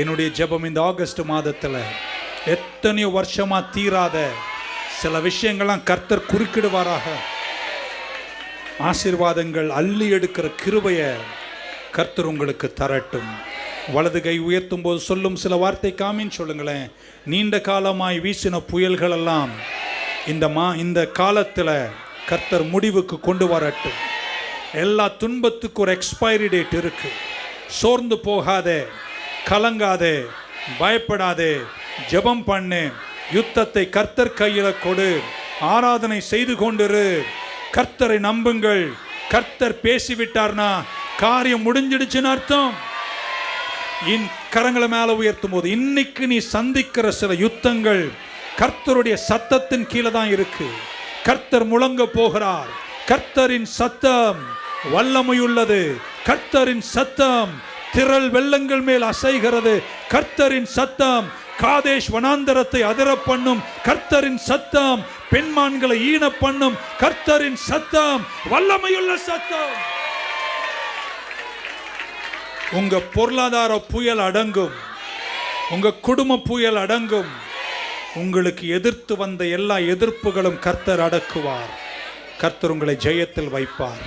என்னுடைய ஜெபம் இந்த ஆகஸ்ட் மாதத்தில். எத்தனையோ வருஷமாக தீராத சில விஷயங்கள்லாம் கர்த்தர் குறுக்கிடுவாராக. ஆசீர்வாதங்கள் அள்ளி எடுக்கிற கிருபைய கர்த்தர் உங்களுக்கு தரட்டும். வலது கை உயர்த்தும் போது சொல்லும் சில வார்த்தை காமின்னு சொல்லுங்களேன். நீண்ட காலமாய் வீசின புயல்களெல்லாம் இந்த மா இந்த காலத்தில் கர்த்தர் முடிவுக்கு கொண்டு வரட்டும். எல்லா துன்பத்துக்கு ஒரு எக்ஸ்பைரி டேட் இருக்குது சோர்ந்து போகாதே கலங்காதே பயப்படாதே ஜெபம் பண்ணு யுத்தத்தை கர்த்தர் கையில கொடு ஆராதனை செய்து கொண்டிரு. கர்த்தரை நம்புங்கள். கர்த்தர் பேசிவிட்டார்னா காரியம் முடிஞ்சிடுச்சுன்னு அர்த்தம். இன் கரங்களை மேல உயர்த்தும் போது இன்னைக்கு நீ சந்திக்கிற சில யுத்தங்கள் கர்த்தருடைய சத்தத்தின் கீழே தான் இருக்கு. கர்த்தர் முழங்க போகிறார். கர்த்தரின் சத்தம் வல்லமையுள்ளது. கர்த்தரின் சத்தம் திரள் வெள்ளங்கள் மேல் அசைகிறது. கர்த்தரின் சத்தம் காதேஷ் வனாந்தரத்தை அதிர பண்ணும் கர்த்தரின் சத்தம் பெண்மான்களை ஈன பண்ணும் கர்த்தரின் சத்தம் வல்லமையுள்ள சத்தம். உங்க பொருளாதார புயல் அடங்கும். உங்க குடும்ப புயல் அடங்கும். உங்களுக்கு எதிர்த்து வந்த எல்லா எதிர்ப்புகளும் கர்த்தர் அடக்குவார். கர்த்தர் உங்களை ஜெயத்தில் வைப்பார்.